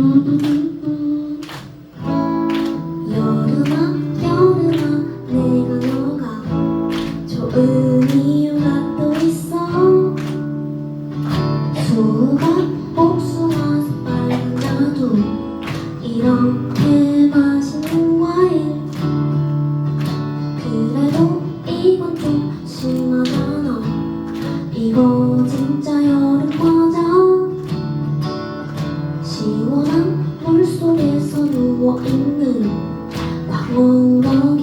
Mm-hmm. 시원한 물 속에서 누워 있는 광호로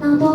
など